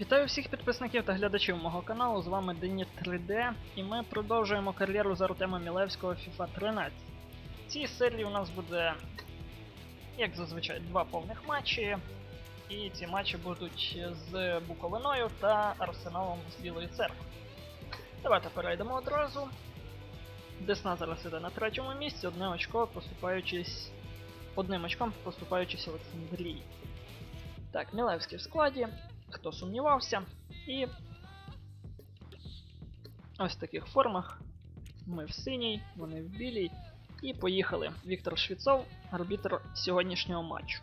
Вітаю всіх підписників та глядачів мого каналу. З вами Дені 3D, і ми продовжуємо кар'єру з Артема Мілевського FIFA 13. В цій серії у нас буде, як зазвичай, два повних матчі. І ці матчі будуть з Буковиною та Арсеналом з Білої церкви. Давайте перейдемо одразу. Десна зараз іде на третьому місці, одне очко поступаючись. Одним очком поступаючись Олександрії. Так, Мілевський в складі, хто сумнівався. І ось в таких формах. Ми в синій, вони в білій. І поїхали. Віктор Швіцов, арбітр сьогоднішнього матчу.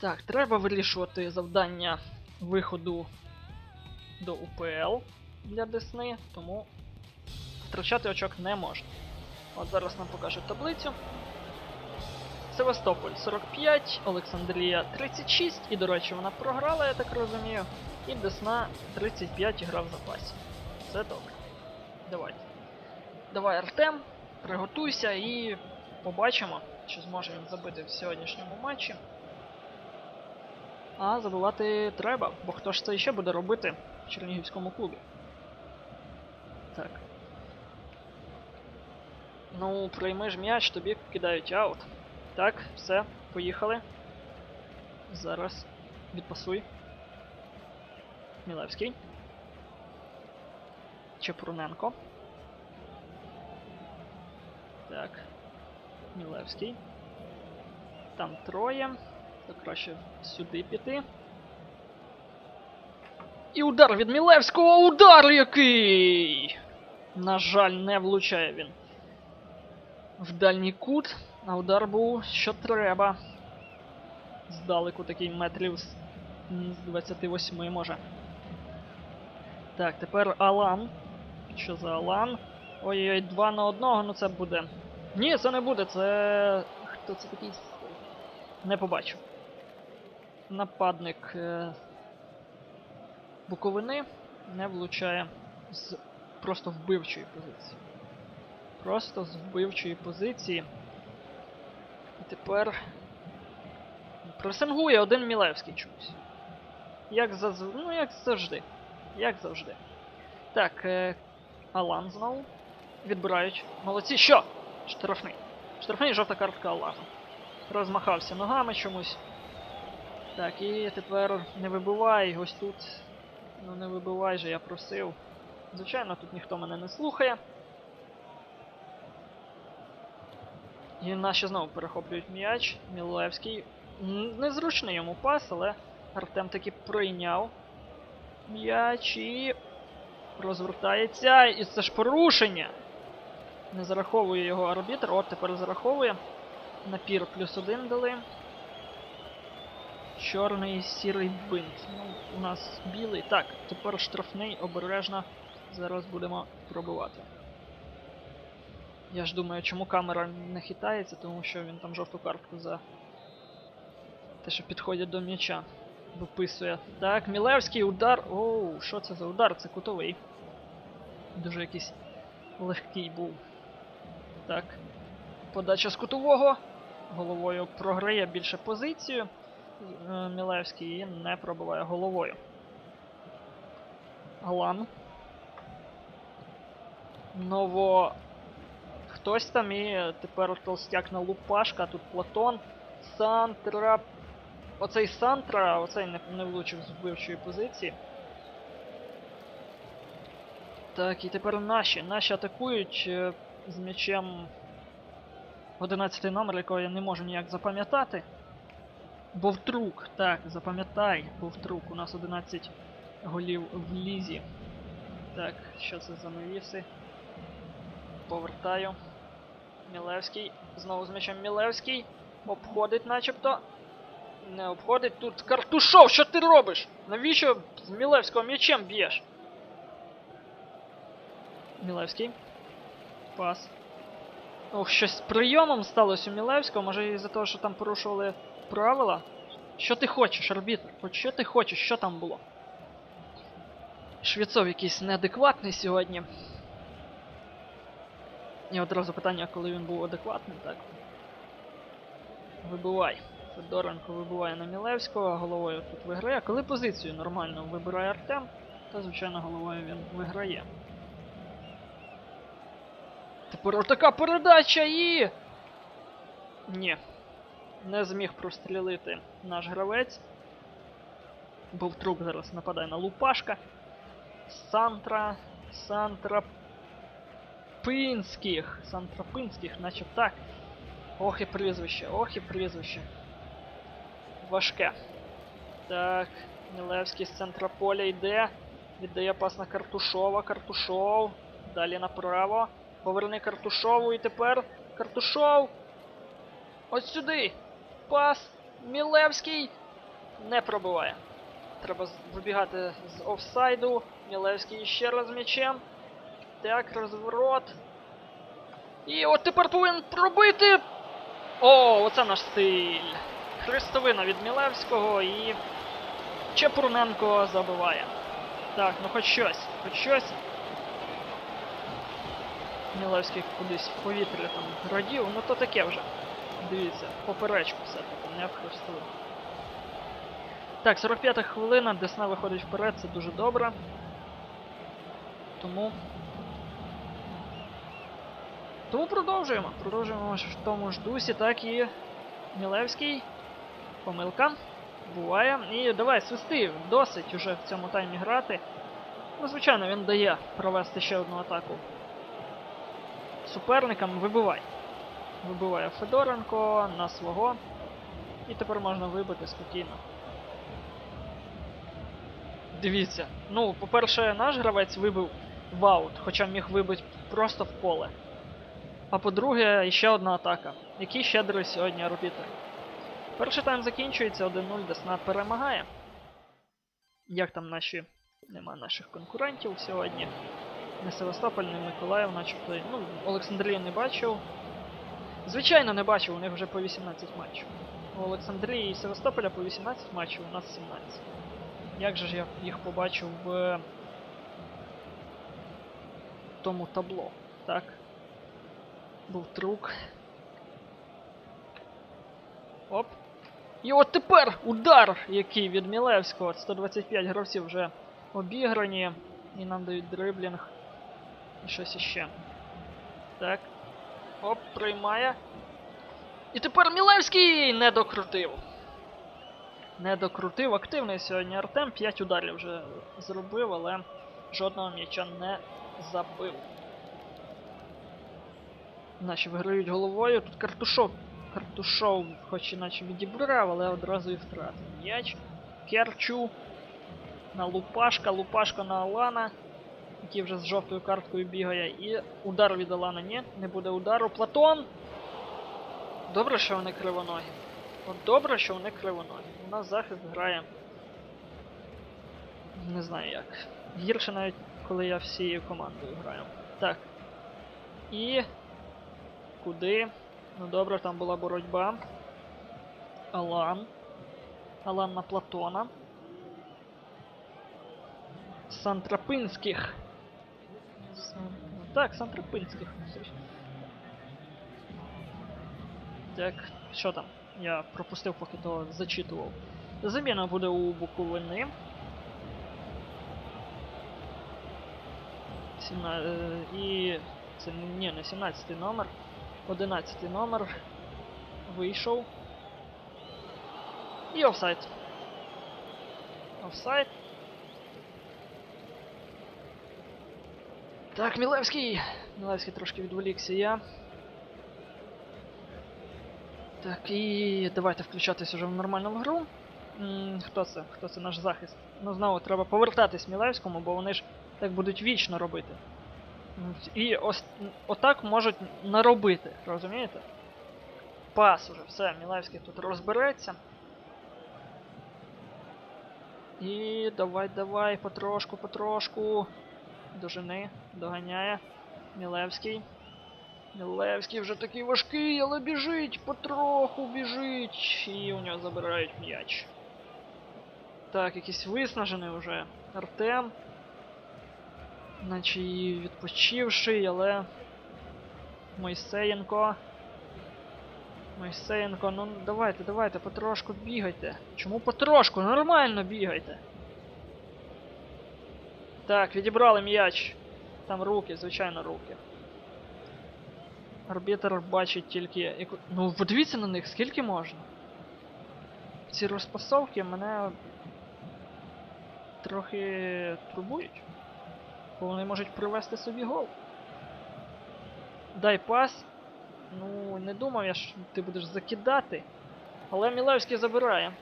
Так, треба вирішувати завдання виходу до УПЛ для Десни, тому втрачати очок не можна. От зараз нам покажуть таблицю. Севастополь 45, Олександрія 36, і, до речі, вона програла, я так розумію. І Десна 35 і гра в запасі. Це добре. Давайте. Давай, Артем, приготуйся і побачимо, чи зможе він забити в сьогоднішньому матчі. А забивати треба, бо хто ж це ще буде робити в Чернігівському клубі. Так. Ну, прийми ж м'яч, тобі кидають аут. Так, все, поїхали. Зараз відпасуй. Мілевський. Чепурненко. Так. Мілевський. Там троє. То краще сюди піти. І удар від Мілевського! Удар який! На жаль, не влучає він. В дальній кут. А удар був що треба. Здалеку такий метрів з 28 може. Так, тепер Алан. Що за Алан? Ой-ой, 2 на одного, ну це буде. Ні, це не буде, це. Хто це такий? Не побачу. Нападник е... Буковини не влучає з просто вбивчої позиції. Просто з вбивчої позиції. І тепер. Пресингує один Мілевський чомусь. Як заз... Ну, як завжди. Як завжди. Так, е... Алан знову. Відбирають. Молодці. Що? Штрафний. Штрафний жовта картка Алана. Розмахався ногами чомусь. Так, і тепер не вибивай. Ось тут. Ну не вибивай же, я просив. Звичайно, тут ніхто мене не слухає. І наші знову перехоплюють м'яч. Мілевський. Незручний йому пас, але Артем таки прийняв м'яч і розвертається. І це ж порушення. Не зараховує його арбітр. От тепер зараховує. Напір плюс один дали. Чорний сірий бинт. Ну, у нас білий. Так, тепер штрафний, обережно. Зараз будемо пробувати. Я ж думаю, чому камера не хитається, тому що він там жовту картку за те, що підходять до м'яча. Виписує. Так, Мілевський удар. Оу, що це за удар? Це кутовий. Дуже якийсь легкий був. Так. Подача з кутового. Головою програє більше позицію. Е, Мілевський і не пробиває головою. Алан. Ново. Хтось там і тепер толстяк на Лупашка, тут Платон. Сантра. Оцей Сантра, оцей не, не влучив з вбивчої позиції. Так, і тепер наші. Наші атакують е, з м'ячем 11 номер, якого я не можу ніяк запам'ятати. Бовтрук, так, запам'ятай, Бовтрук. У нас 11 голів в лізі. Так, що це за навіси? Повертаю. Мілевський. Знову з м'ячем Мілевський. Обходить начебто. Не обходить. Тут Картушов, що ти робиш? Навіщо з Мілевського м'ячем б'єш? Мілевський. Пас. Ох, щось з прийомом сталося у Мілевського, може із-за того, що там порушували правила. Що ти хочеш, арбітр? От що ти хочеш, що там було? Швецов якийсь неадекватний сьогодні. І одразу питання, коли він був адекватним, так. Вибивай. Федоренко вибиває на Мілевського, головою тут виграє. Коли позицію нормально вибирає Артем, то звичайно головою він виграє. Тепер отака передача і. Ні. Не зміг прострілити наш гравець. Був труп зараз нападає на Лупашка. Сантра. Сантра. Пинських. Сантрапинських, наче так. Ох і прізвище, ох і прізвище. Важке. Так, Мілевський з центра поля йде. Віддає пас на Картушова. Картушов. Далі направо. Поверни Картушову і тепер. Картушов! Ось сюди! Пас! Мілевський! Не пробиває. Треба вибігати з офсайду. Мілевський ще раз м'ячем. Так, розворот. І от тепер повинен пробити. О, оце наш стиль. Хрестовина від Мілевського і Чепурненко забиває. Так, ну хоч щось, хоч щось. Мілевський кудись в повітря там радів, ну то таке вже. Дивіться, поперечку все-таки, не хрестовину. Так, 45 хвилина, Десна виходить вперед, це дуже добре. Тому. Тому продовжуємо. Продовжуємо в тому ж дусі, так і Мілевський. Помилка. Буває. І давай, свисти, досить уже в цьому таймі грати. Ну, звичайно, він дає провести ще одну атаку. Суперникам вибивай. Вибиває Федоренко на свого. І тепер можна вибити спокійно. Дивіться. Ну, по-перше, наш гравець вибив в аут, хоча міг вибити просто в поле. А по-друге, ще одна атака. Який щедрий сьогодні арбітр. Перший тайм закінчується, 1-0, Десна перемагає. Як там наші. Нема наших конкурентів сьогодні. Не Севастополь, не Миколаїв, начебто. Ну, Олександрію не бачив. Звичайно, не бачив, у них вже по 18 матчів. У Олександрії і Севастополя по 18 матчів, у нас 17. Як же ж я їх побачив в тому табло, так? Був трук. Оп. І от тепер удар, який від Мілевського. 125 гравців вже обіграні. І нам дають дриблінг. І щось іще. Так. Оп, приймає. І тепер Мілевський не докрутив. Не докрутив. Активний сьогодні Артем. 5 ударів вже зробив, але жодного м'яча не забив. Наші виграють головою. Тут Картушов. Картушов, хоч іначе відібрав, але одразу і втратив. М'яч. Керчу. На Лупашка, Лупашка на Алана, який вже з жовтою карткою бігає. І удар від Алана. Ні, не буде удару. Платон! Добре, що вони кривоногі. От добре, що вони кривоногі. У нас захист грає. Не знаю як. Гірше навіть коли я всією командою граю. Так. І. Куди? Ну добре, там була боротьба. Алан. Алан на Платона. Сантрапинських. Сан... Так, Сантрапинських. Так, що там? Я пропустив, поки то зачитував. Заміна буде у Буковини. Сімна... е, І. Це ні, не 17 номер. 11 номер. Вийшов. І офсайд. Офсайд. Так, Мілевський! Мілевський трошки відволікся я. Так, і давайте включатись уже в нормальну гру. М, Хто це? Хто це наш захист? Ну знову треба повертатись Мілевському, бо вони ж так будуть вічно робити. М, І ось отак можуть наробити, розумієте? Пас уже, все, Мілевський тут розбереться. І давай, давай, потрошку, потрошку. Дожени, доганяє. Мілевський. Мілевський вже такий важкий, але біжить, потроху біжить. І у нього забирають м'яч. Так, якийсь виснажений вже Артем. Наче і відпочивший, але. Мойсеєнко. Мойсеєнко, ну давайте, давайте, потрошку бігайте. Чому потрошку? Нормально бігайте. Так, відібрали м'яч. Там руки, звичайно, руки. Арбітер бачить тільки. Ну, подивіться на них, скільки можна. Ці розпасовки мене трохи турбують. Вони можуть привести собі гол. Дай пас. Ну, не думав я, що ти будеш закидати. Але Мілевський забирає.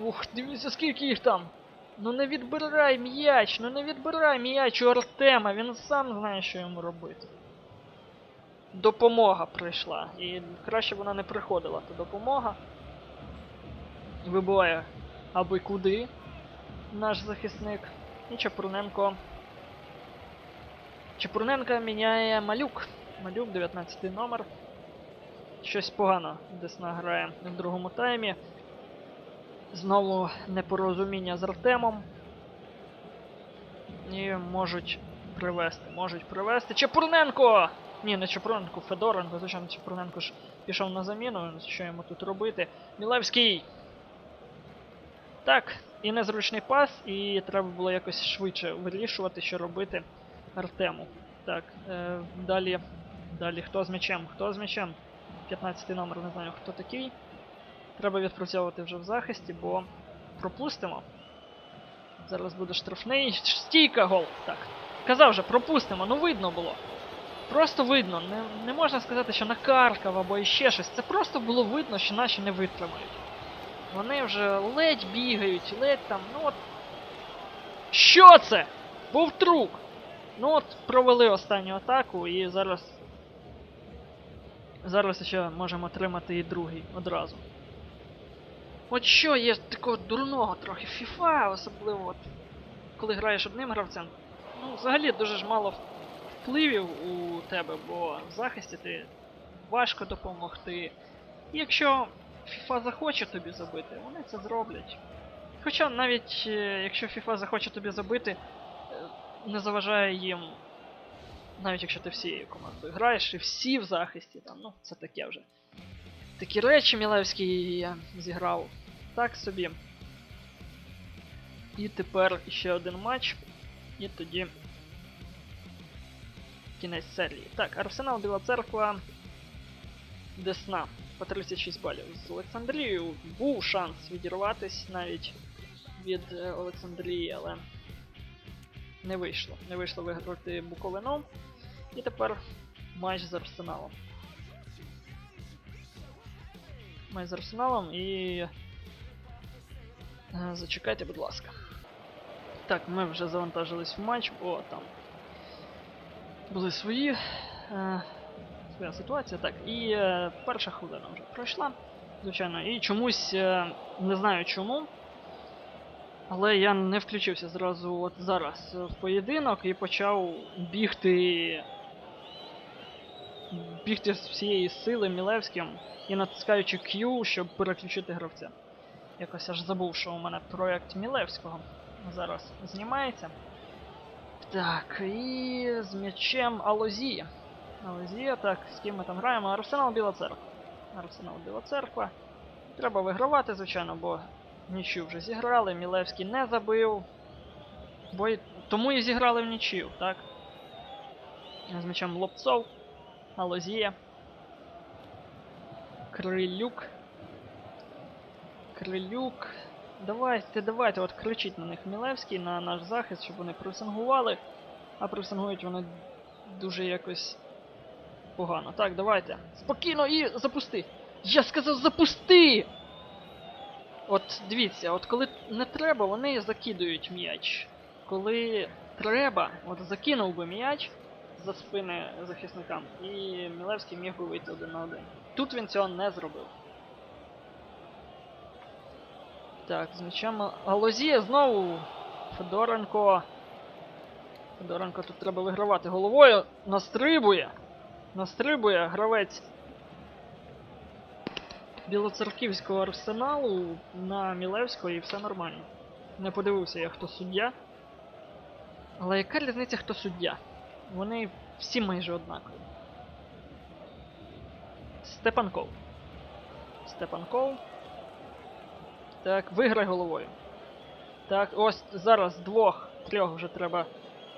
Ух, дивіться, скільки їх там. Ну не відбирай м'яч, ну не відбирай м'яч у Артема, він сам знає, що йому робити. Допомога прийшла. І краще б вона не приходила, то допомога. Вибиває аби куди наш захисник. І Чепурненко. Чепурненка міняє малюк. Малюк, 19 номер. Щось погано Десна грає в другому таймі. Знову непорозуміння з Артемом. І можуть привести. Можуть привести. Чепурненко! Ні, не Чепурненко, Федоренко. Звичайно, Чепурненко ж пішов на заміну. Що йому тут робити? Мілевський! Так, і незручний пас, і треба було якось швидше вирішувати, що робити Артему. Так, е, далі. Далі хто з м'ячем? Хто з м'ячем? 15 номер, не знаю хто такий. Треба відпрацьовувати вже в захисті, бо пропустимо. Зараз буде штрафний. Стійка гол! Так. Казав же, пропустимо, ну видно було. Просто видно. Не, не можна сказати, що накаркав або іще щось. Це просто було видно, що наші не витримають. Вони вже ледь бігають, ледь там, ну от. Що це? Був трук! Ну от провели останню атаку і зараз. Зараз ще можемо отримати і другий одразу. От що є такого дурного трохи FIFA, особливо от коли граєш одним гравцем. Ну, взагалі дуже ж мало впливів у тебе, бо в захисті ти важко допомогти. Якщо FIFA захоче тобі забити, вони це зроблять. Хоча навіть е, якщо FIFA захоче тобі забити, е, не заважає їм. Навіть якщо ти всією командою граєш і всі в захисті, там, ну, це таке вже. Такі речі Мілевський я зіграв так собі. І тепер ще один матч. І тоді. Кінець серії. Так, Арсенал Біла Церква. Десна. По 36 балів. З Олександрією був шанс відірватись навіть від е, Олександрії, але не вийшло. Не вийшло виграти Буковином. І тепер матч з Арсеналом. Матч з Арсеналом і. Е, Зачекайте, будь ласка. Так, ми вже завантажились в матч, бо там були свої. Своя ситуація. Так, і е, перша хвилина вже пройшла, звичайно, і чомусь е, не знаю чому. Але я не включився зразу от зараз в поєдинок і почав бігти. Бігти з всієї сили Мілевським і натискаючи Q, щоб переключити гравця. Якось аж забув, що у мене проект Мілевського зараз знімається. Так, і з м'ячем Алозія. Алозія, так, з ким ми там граємо? Арсенал Біла Церква. Арсенал Біла Церква. Треба вигравати, звичайно, бо нічю вже зіграли, Мілевський не забив. Бо й... Тому і зіграли в нічию, так? З м'ячем Лобцов, Алозія. Крилюк. Крилюк. Давайте, давайте, от кричіть на них Мілевський, на наш захист, щоб вони пресингували. А пресингують вони дуже якось погано. Так, давайте. Спокійно і запусти! Я сказав запусти! От дивіться, от коли не треба, вони закидують м'яч. Коли треба, от закинув би м'яч за спини захисникам, і Мілевський міг би вийти один на один. Тут він цього не зробив. Так, з м'ячем Галозія знову. Федоренко. Федоренко тут треба вигравати головою. Настрибує. Настрибує гравець Білоцерківського арсеналу на Мілевського і все нормально. Не подивився я, хто суддя. Але яка різниця, хто суддя? Вони всі майже однакові. Степанков. Степанков. Так, виграй головою. Так, ось зараз двох, трьох вже треба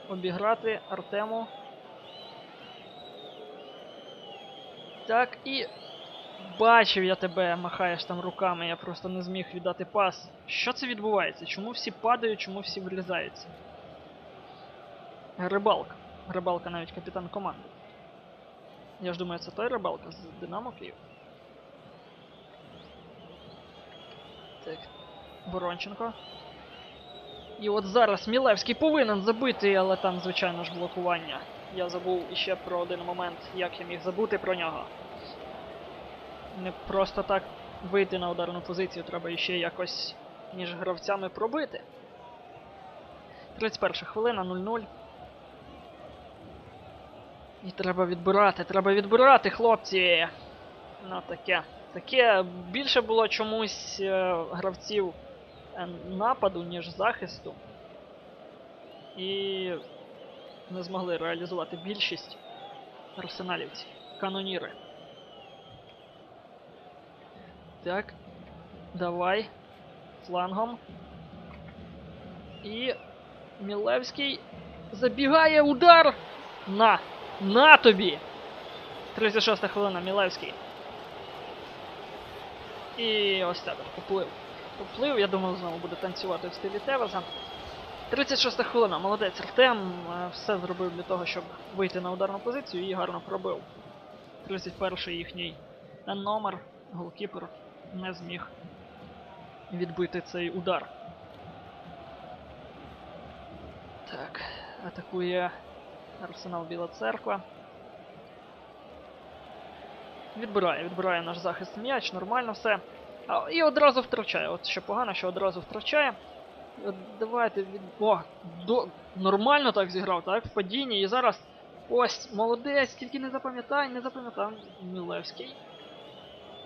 обіграти Артему. Так, і. Бачив я тебе, махаєш там руками, я просто не зміг віддати пас. Що це відбувається? Чому всі падають, чому всі вилізаються? Рибалка. Рибалка навіть капітан команди. Я ж думаю, це той рибалка з Динамо Київ. Так. Воронченко. І от зараз Мілевський повинен забити, але там, звичайно ж, блокування. Я забув іще про один момент, як я міг забути про нього. Не просто так вийти на ударну позицію, треба іще якось між гравцями пробити. 31 хвилина, 0-0. І треба відбирати, треба відбирати, хлопці. Ну таке. Таке більше було чомусь е, гравців е, нападу, ніж захисту. І не змогли реалізувати більшість арсеналівців. Каноніри. Так. Давай. Флангом. І Мілевський забігає удар! На! На тобі! 36 хвилина, Мілевський. І ось так поплив. Поплив, я думав, знову буде танцювати в стилі Тевеза. 36 хвилина, молодець Артем е, все зробив для того, щоб вийти на ударну позицію і гарно пробив. 31-й їхній номер, голкіпер не зміг відбити цей удар. Так, атакує Арсенал Біла Церква. Відбирає, відбирає наш захист м'яч, нормально все. І одразу втрачає. От що погано, що одразу втрачає. Давайте від. О, до... нормально так зіграв, так? В падінні. І зараз. Ось, молодець, тільки не запам'ятай, не запам'ятав. Мілевський.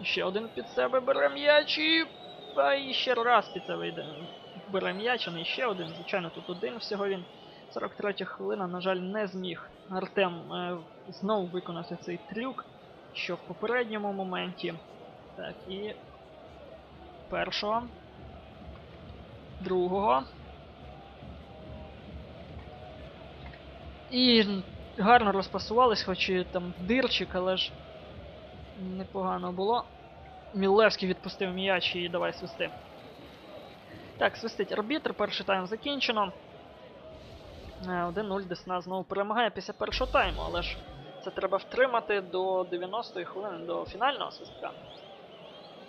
Ще один під себе бере м'яч і. А і ще раз під себе йде. Бере м'яч, а не ще один. Звичайно, тут один всього він. 43 хвилина, на жаль, не зміг. Артем е, знову виконати цей трюк, що в попередньому моменті. Так, і. Першого. Другого. І гарно розпасувались, хоч і там дирчик, але ж непогано було. Мілевський відпустив м'яч і давай свисти. Так, свистить арбітр, перший тайм закінчено. Е, 1-0 Десна знову перемагає після першого тайму, але ж це треба втримати до 90-ї хвилини до фінального свистка.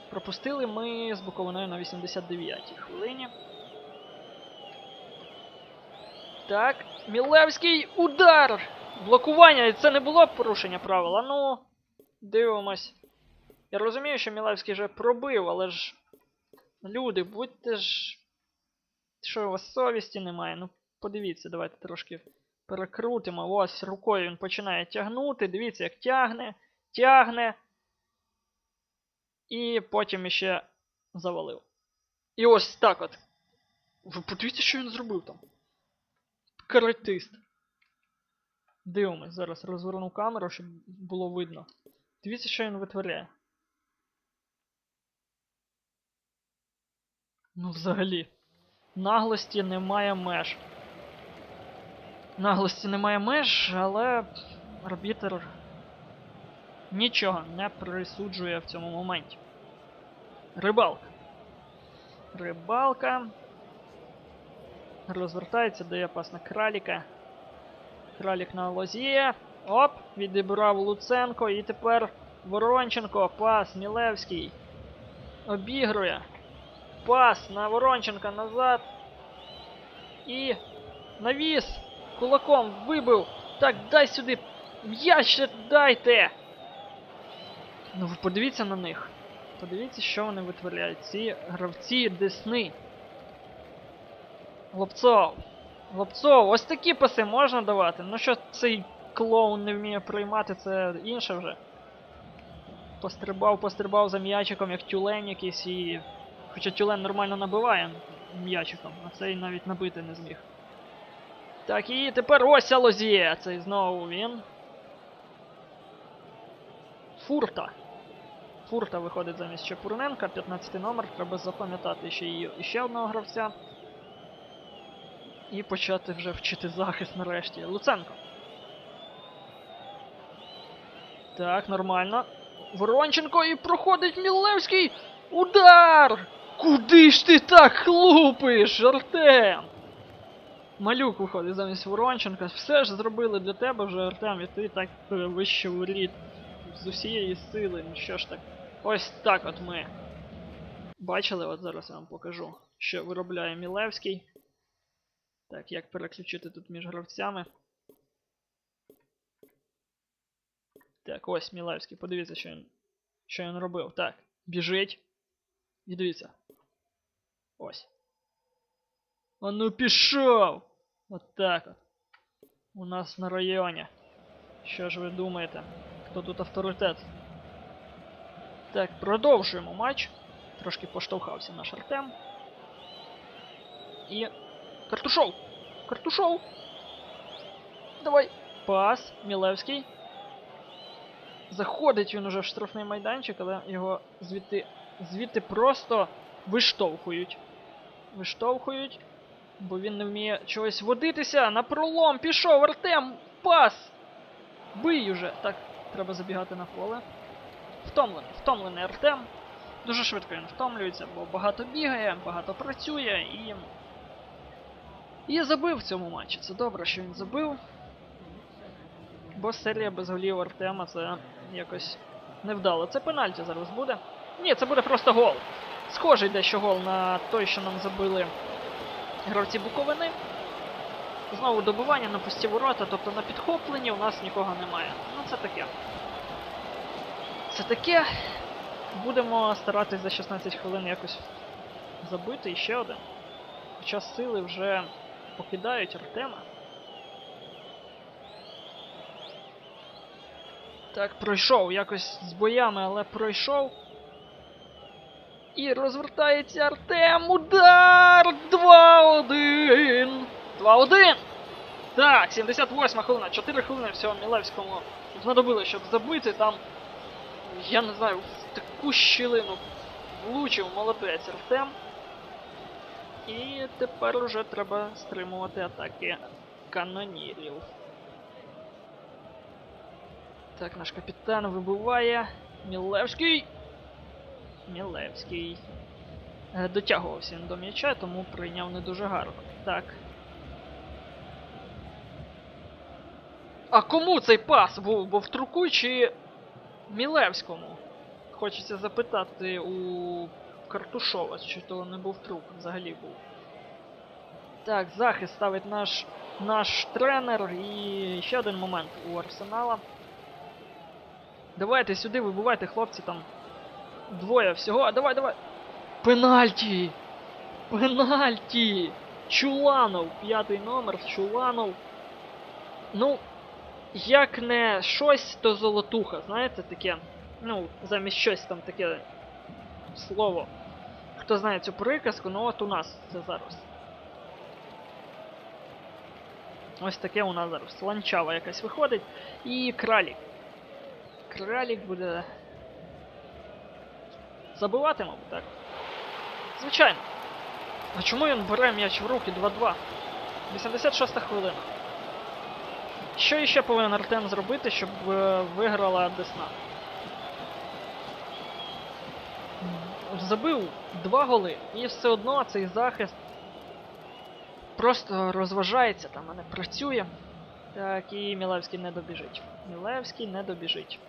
Пропустили ми з Буковиною на 89-й хвилині. Так, Мілевський удар! Блокування, це не було порушення правила. Ну, дивимось. Я розумію, що Мілевський вже пробив, але ж. Люди, будьте ж. Що у вас совісті немає? Ну, подивіться, давайте трошки перекрутимо. Ось рукою він починає тягнути. Дивіться, як тягне, тягне. І потім іще завалив. І ось так от. Ви подивіться, що він зробив там. Каратист. Дивимось, зараз розверну камеру, щоб було видно. Дивіться, що він витворяє. Ну, взагалі. Наглості немає меж. Наглості немає меж, але арбітер нічого не присуджує в цьому моменті. Рибалка. Рибалка. Розвертається, дає пас на краліка. Кралік на лозі. Оп! Відібрав Луценко. І тепер Воронченко. Пас Мілевський. Обігрує. Пас на Воронченка назад. І. Навіс! Кулаком вибив. Так, дай сюди. М'яч дайте! Ну ви подивіться на них. Подивіться, що вони витворяють. Ці гравці Десни. Лобцов. Лобцов, ось такі паси можна давати. Ну що цей клоун не вміє приймати, це інше вже. Пострибав, пострибав за м'ячиком, як тюлень якийсь і. Хоча тюлен нормально набиває м'ячиком, а цей навіть набити не зміг. Так, і тепер ось Алозіє. Цей знову він. Фурта. Фурта виходить замість Чепурненка, 15 номер, треба запам'ятати ще і ще одного гравця. І почати вже вчити захист нарешті. Луценко. Так, нормально. Воронченко і проходить Мілевський. Удар! Куди ж ти так хлупиш, Артем? Малюк виходить замість Воронченка. Все ж зробили для тебе вже, Артем, і ти так вище воріт. З усієї сили. Ну що ж так. Ось так от ми. Бачили, от зараз я вам покажу, що виробляє Мілевський. Так, як переключити тут між гравцями. Так, ось Мілевський, подивіться, що він, що він робив. Так, біжить. І дивіться. Ось. А ну пішов! От так от. У нас на районі. Що ж ви думаєте? Хто тут авторитет? Так, продовжуємо матч. Трошки поштовхався наш Артем. І. Картушов! Картушов! Давай! Пас, Мілевський. Заходить він уже в штрафний майданчик, але його звідти звідти просто виштовхують. Виштовхують, бо він не вміє чогось водитися. На пролом пішов Артем! Пас! Бий уже! Так, треба забігати на поле. Втомлений, втомлений Артем. Дуже швидко він втомлюється, бо багато бігає, багато працює і. І забив в цьому матчі. Це добре, що він забив. Бо серія без голів Артема це якось невдало. Це пенальті зараз буде. Ні, це буде просто гол. Схожий дещо гол на той, що нам забили гравці Буковини. Знову добивання на пусті ворота, тобто на підхопленні у нас нікого немає. Ну це таке. Це таке. Будемо старатись за 16 хвилин якось забити і ще один. Хоча сили вже покидають Артема. Так, пройшов якось з боями, але пройшов. І розвертається Артем. Удар! 2-1! 2-1! Так, 78 хвилина, 4 хвилини всього Мілевському знадобилось, щоб забити там. Я не знаю, в таку щілину влучив молодець Артем. І тепер уже треба стримувати атаки канонірів. Так, наш капітан вибиває. Мілевський. Мілевський. Е, Дотягувався він до м'яча, тому прийняв не дуже гарно. Так. А кому цей пас був? Бо в Труку чи Мілевському? Хочеться запитати у Картушова, чи то не був трук, взагалі був. Так, захист ставить наш наш тренер і ще один момент у Арсенала. Давайте сюди, вибивайте, хлопці, там двоє всього. А давай, давай! Пенальті! Пенальті! Чуланов, п'ятий номер, Чуланов. Ну, як не щось, то золотуха, знаєте, таке. Ну, замість щось там таке слово. Хто знає цю приказку, ну от у нас це зараз. Ось таке у нас зараз. Ланчава якась виходить. І кралік. Кралік буде. Забивати, мабуть, так. Звичайно. А чому він бере м'яч в руки 2-2? 86 хвилина. Що іще повинен Артем зробити, щоб е, виграла Десна? Забив два голи, і все одно цей захист просто розважається там, а не працює. Так, і Мілевський не добіжить. Мілевський не добіжить.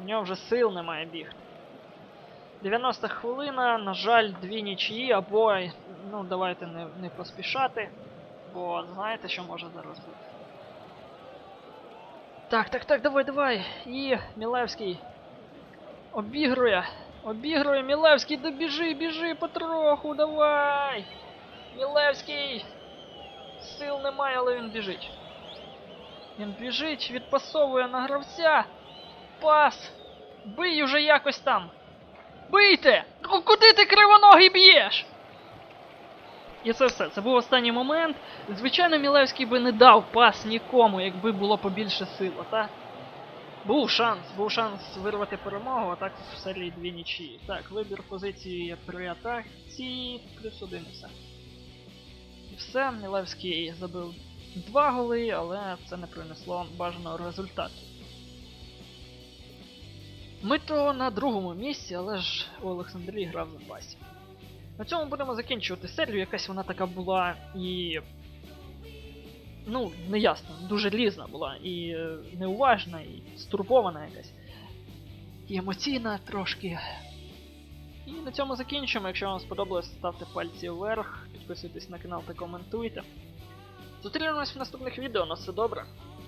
У нього вже сил немає бігти. 90 хвилина, на жаль, дві нічиї, або, ну, давайте не, не поспішати, бо знаєте, що може зараз бути. Так, так, так, давай, давай. І Мілевський обігрує. Обігрує Мілевський, добіжи, біжи потроху, давай. Мілевський. Сил немає, але він біжить. Він біжить, відпасовує на гравця. Пас! Бий уже якось там! Бийте! Куди ти кривоногий б'єш? І це все. Це був останній момент. Звичайно, Мілевський би не дав пас нікому, якби було побільше сил, та? Був шанс, був шанс вирвати перемогу, а так в серії дві нічі. Так, вибір позиції при атаці, плюс один і все. І все, Мілевський забив два голи, але це не принесло бажаного результату. Ми то на другому місці, але ж у Олександрії грав в запасі. На цьому будемо закінчувати серію, якась вона така була і. Ну, неясно, дуже різна була, і е, неуважна, і стурбована якась. І емоційна трошки. І на цьому закінчимо. Якщо вам сподобалось, ставте пальці вверх, підписуйтесь на канал та коментуйте. Зустрінемось в наступних відео, на все добре.